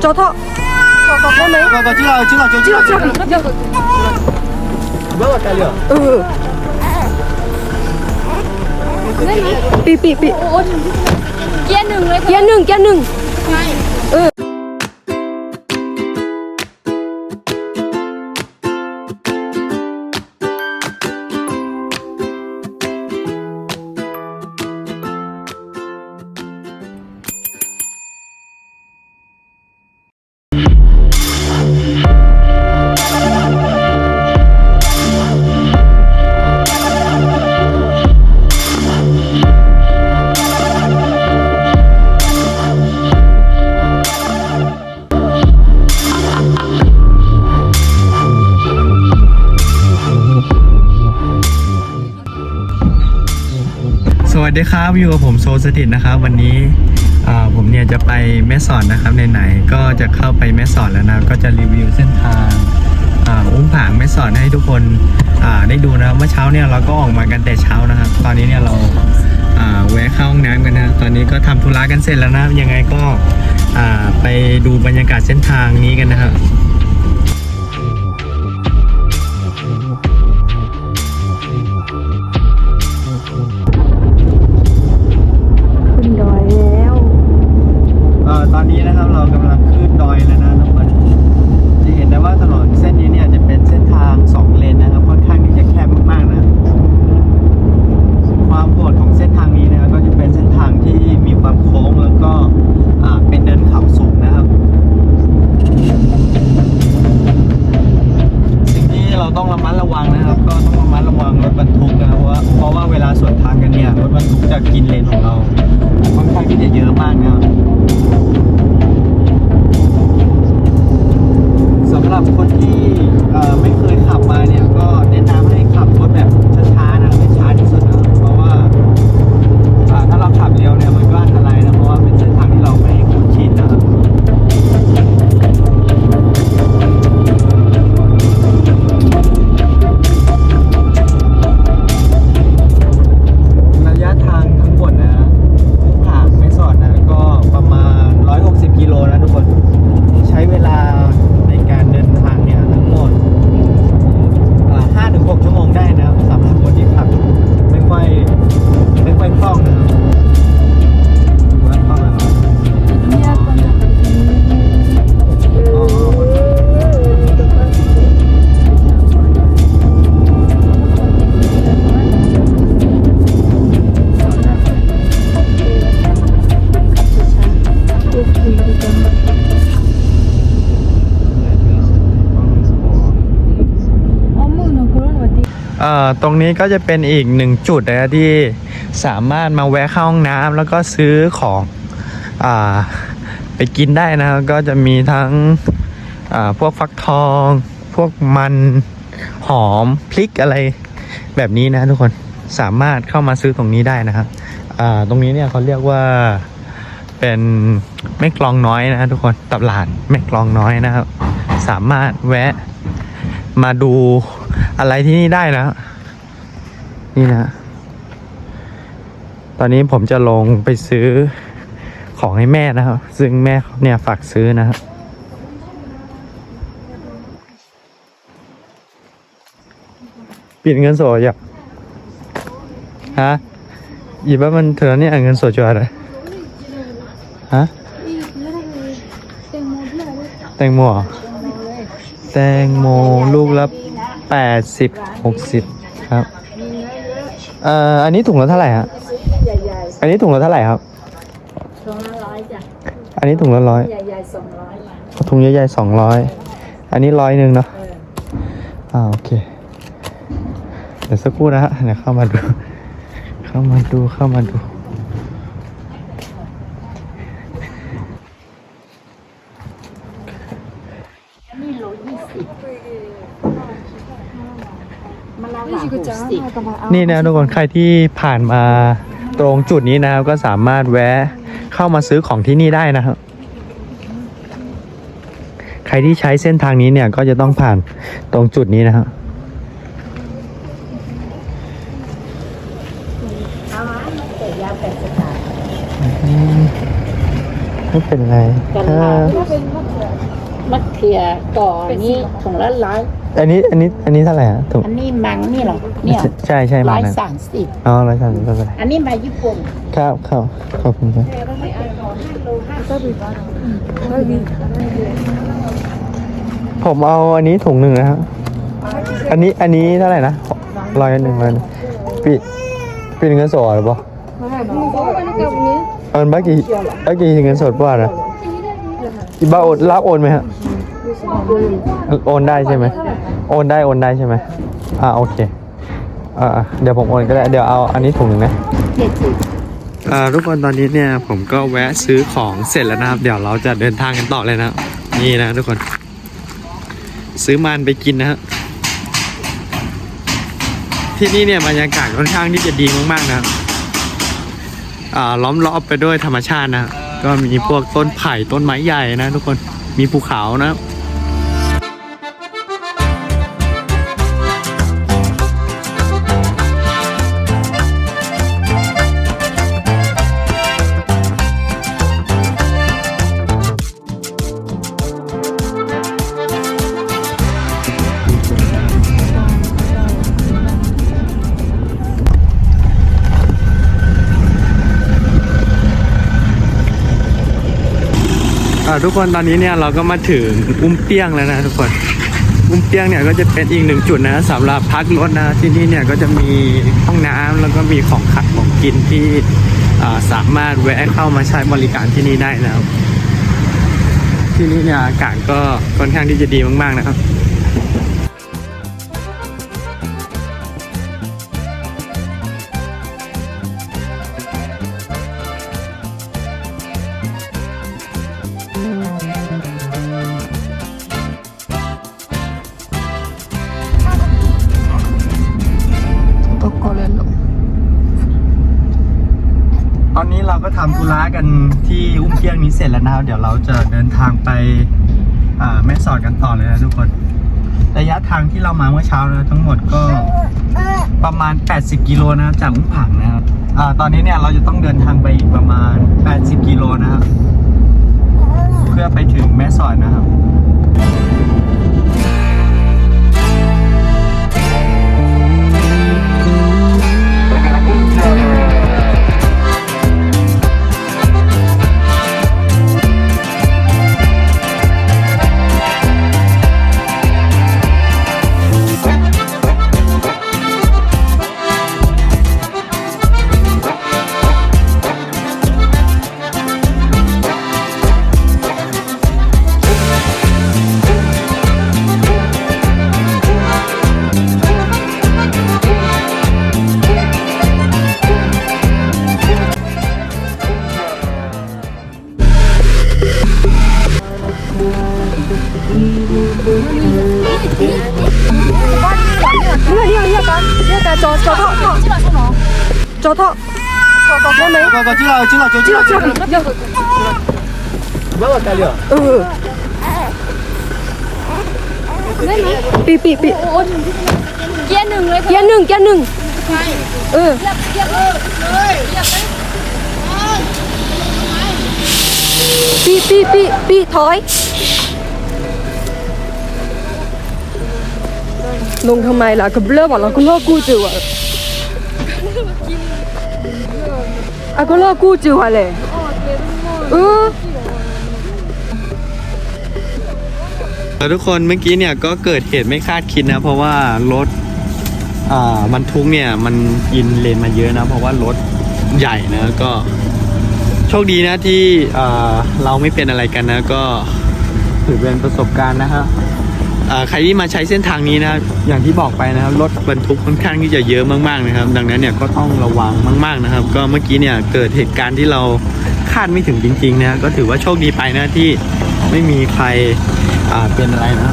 chó thọ. Có có con đấy. Có có chứ là chứ là chó chứ là chứ là bớt vào cái lửa ừ. Bị bị bị. Kia nừng kia nừng kia nừng ừ. ดีครับอยู่กับผมโซสถิตนะครับ วันนี้ผมเนี่ยจะไปแม่สอดนะครับไหนๆก็จะเข้าไปแม่สอดแล้วนะก็จะรีวิวเส้นทางอุ้มผางแม่สอดให้ทุกคนได้ดูนะเมื่อเช้าเนี่ยเราก็ออกมากันแต่เช้านะครับตอนนี้เนี่ยเราแวะเข้าห้องน้ำกันนะตอนนี้ก็ทำธุระกันเสร็จแล้วนะยังไงก็ไปดูบรรยากาศเส้นทางนี้กันนะครับ จะกินเลนของเรา ตรงนี้ก็จะเป็นอีกหนึ่งจุดนะที่สามารถมาแวะเข้าห้องน้ำแล้วก็ซื้อของอไปกินได้นะก็จะมีทั้งพวกฟักทอง พวกมันหอมพริกอะไรแบบนี้นะทุกคนสามารถเข้ามาซื้อตรงนี้ได้นะครับตรงนี้เนี่ยเขาเรียกว่าเป็นแม่กลองน้อยนะทุกคนตลาดแม่กลองน้อยนะครับ สามารถแวะมาดูอะไรที่นี่ได้นะ นี่นะ ตอนนี้ผมจะลงไปซื้อของให้แม่นะครับ ซึ่งแม่เนี่ยฝากซื้อนะครับปลี่ยนเงินสดอยากฮะหยิบว่ามันเธอเนี่ยเงินสดจะอะไรฮะแตงโมแตงโมลูกละแปดสิบหกสิบ เอ่ออันนี้ถุงละเท่าไหร่ฮะอันนี้ถุงละเท่าไหร่ครับถุงละร้อยจ้ะอันนี้ถุงละร้อยใหญ่ๆสองร้อยถุงใหญ่ๆสองร้อยอันนี้ร้อยหนึ่งเนาะอ่าโอเคเดี๋ยวสักครู่นะฮะเดี๋ยวเข้ามาดู เข้ามาดูเข้ามาดู มะนาวหวานหกสิบ นี่นะทุกคนใครที่ผ่านมาตรงจุดนี้นะครับก็สามารถแวะเข้ามาซื้อของที่นี่ได้นะครับใครที่ใช้เส้นทางนี้เนี่ยก็จะต้องผ่านตรงจุดนี้นะครับเอาไหมเตะยาวแปดสิบบาทอืมไม่เป็นไรกันถ้าลาวมะเขือก่อนี่ถุงละร้อย อันนี้อันนี้อันนี้เท่าไหร่อะถูกอันนี้มังนี่เหรอเนี่ยใช่ใช่ร้มาอยนะสามสิบอ๋อร้อยสามสิบไม่เป็นไรอันนี้มาญี่ปุ่นครับครับขอบคุณครับผมเอาอันนี้ถุงหนึ่งนะครับอันนี้อันนี้เท่าไหร่นะร้อยหนึ่งมันปีปีหนึ่งเงินสดหรือเปล่าเออบ้ากี่บ้ากี่เงินสดป่ะนะอีบ้าโอนรับโอนไหมฮะโอนได้ใช่ไหม โอนได้โอนได้ใช่ไหมอ่าโอเคอ่าอะเดี๋ยวผมโอนก็ได้ เดี๋ยวเอาอันนี้ถุงหนึ่งนะ เจ็ดสิบอ่าทุกคนตอนนี้เนี่ยผมก็แวะซื้อของเสร็จแล้วนะครับเดี๋ยวเราจะเดินทางกันต่อเลยนะครับนี่นะทุกคน ซื้อมันไปกินนะฮะที่นี่เนี่ยบรรยากาศค่อนข้างที่จะดีมากๆนะครับอ่าล้อมรอบไปด้วยธรรมชาตินะครับก็มีพวกต้นไผ่ต้นไม้ใหญ่นะทุกคนมีภูเขานะครับ ทุกคนตอนนี้เนี่ยเราก็มาถึงอุ้มเปี้ยงแล้วนะทุกคน อุ้มเปี้ยงเนี่ยก็จะเป็นอีกหนึ่งจุดนะสำหรับพักรถนะที่นี่เนี่ยก็จะมีห้องน้ำแล้วก็มีของขัดของกินที่อ่าสามารถแวะเข้ามาใช้บริการที่นี่ได้นะครับที่นี่เนี่ยอากาศก็ค่อนข้างที่จะดีมากๆนะครับ อนนี้เราก็ทำธุระกันที่อุ้มเปี้ยงนี้เสร็จแล้วนะครับเดี๋ยวเราจะเดินทางไปแม่สอดกันต่อเลยนะทุกคน ระยะทางที่เรามาเมื่อเช้านะทั้งหมดก็ประมาณ 80 กิโลนะครับจากอุ้มผังนะครับอตอนนี้เนี่ยเราจะต้องเดินทางไปอีกประมาณ 80 กิโลนะครับ เพื่อไปถึงแม่สอดนะครับ cho thọ. Có có con đấy có có chứ là chứ là chứ chưa chưa bớt vào tay lửa ừ. Bị bị bị kia nừng đấy kia nừng kia nừng. Ừ. Bị bị bị bị thói. Lùng thằng mày là cầm lớp bảo là con lo cua chịu ạ. ลยเกียร์หนึ่งเกียร์หนึ่งเออเกียร์เลยเลยเกียร์ไปปีปีปีปีถอยลงทำไมล่ะก็เบลอบอกเราก็เลิกกู้จือวะอะก็เลิกกู้จือวะเลยเออแล้วทุกคนเมื่อกี้เนี่ยก็เกิดเหตุไม่คาดคิดนะ เพราะว่ารถอ่าบรรทุกเนี่ยมันกินเลนมาเยอะนะ เพราะว่ารถใหญ่นะก็ โชคดีนะที่อ่าเราไม่เป็นอะไรกันนะ ก็ถือเป็นประสบการณ์นะฮะอ่า ใครที่มาใช้เส้นทางนี้นะอย่างที่บอกไปนะครับรถบรรทุกค่อนข้างที่จะเยอะมากๆนะครับ ดังนั้นเนี่ยก็ต้องระวังมาก ๆนะครับ ก็เมื่อกี้เนี่ยเกิดเหตุการณ์ที่เราคาดไม่ถึงจริงๆนะก็ถือว่าโชคดีไปนะที่ไม่มีใครอ่าเป็นอะไรนะ